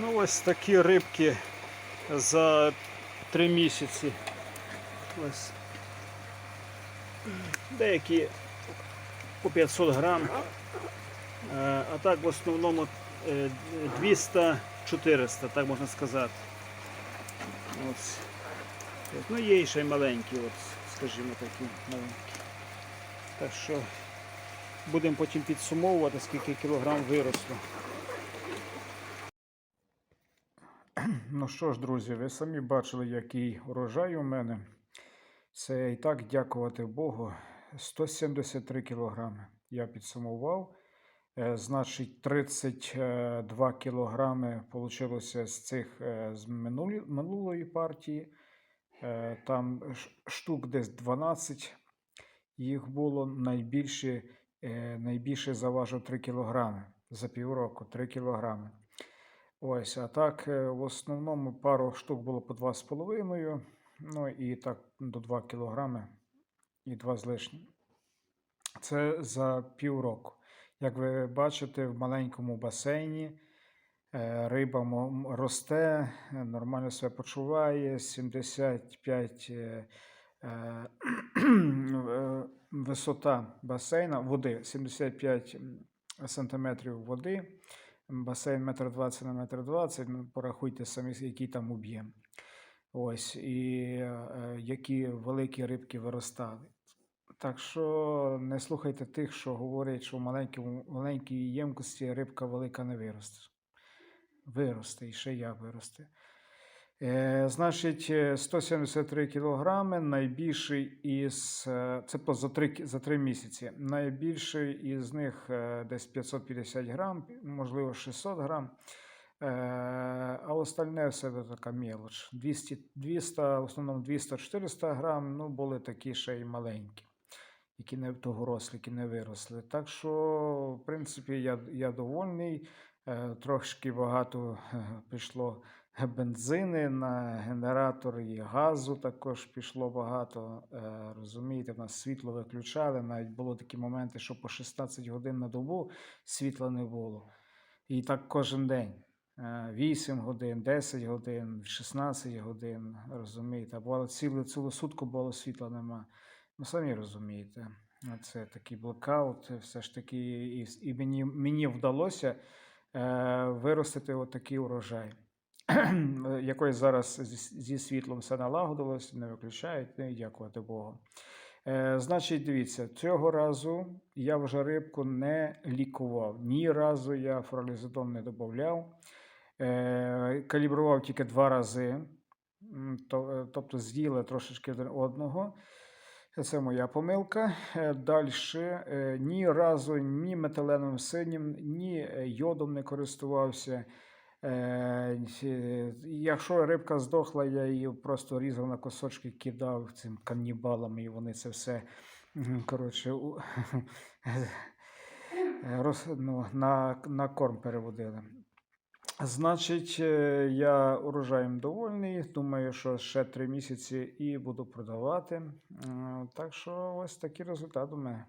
Ну, ось такі рибки за три місяці. Ось. Деякі по 500 грам. Е, А так в основному е, 200-400, так можна сказати. Ось. Ну, є ще й маленькі, от, скажімо такі маленькі. Так що будемо потім підсумовувати, скільки кілограм виросло. Ну що ж, друзі, ви самі бачили, який урожай у мене. Це і так дякувати Богу. 173 кілограми я підсумував. Е, Значить, 32 кілограми вийшло з цих е, з минулої партії. Е, Там штук десь 12 їх було найбільше, найбільше заважив 3 кілограми за півроку 3 кілограми. Ось, а так, е, в основному пару штук було по 2,5, ну і так до 2 кілограми і 2 з лишнім. Це за півроку. Як ви бачите, в маленькому басейні е, риба росте, е, нормально себе почуває, 75 е, е, е, висота басейна води, 75 сантиметрів води. Басейн метр 20 на метр 20, ну, порахуйте самі, який там об'єм. Ось, і е, які великі рибки виростали. Так що не слухайте тих, що говорять, що в маленькій ємкості рибка велика не виросте. Виросте, і ще як виросте. Е, значить, е, 173 кілограми, найбільший із е, це за 3, за 3 місяці. Найбільший із них е, десь 550 грам, можливо, 600 грам. Е, А остальне все така мелоч. 200, 200, в основному 200-400 грам, ну були такі ще й маленькі, які не тогорослі, які не виросли. Так що, в принципі, я, я довольний. Е, Трошки багато е, пішло бензини на генератор газу також пішло багато. Е, Розумієте, в нас світло виключали. Навіть було такі моменти, що по 16 годин на добу світла не було. І так кожен день. Е, 8 годин, 10 годин, 16 годин, розумієте, а бувало цілу, цілу сутку було світла нема. Ну, самі розумієте, це такий блокаут, все ж таки, і, і мені, мені вдалося е, виростити отакий урожай. Якось зараз зі, світлом все налагодилось, не виключають, ну, і дякувати Богу. Е, значить, дивіться, цього разу я вже рибку не лікував. Ні разу я фролізодон не додавав. Е, калібрував тільки два рази, то, е, тобто з'їли трошечки одного. Це моя помилка. Далі ні разу ні метиленовим синім, ні е, йодом не користувався. Е, е, Якщо рибка здохла, я її просто різав на кусочки, кидав цим канібалам, і вони це все коротше, роз, ну, на, на корм переводили. Значить, е, я урожаєм довольний. Думаю, що ще три місяці і буду продавати. Так що ось такий результат у мене.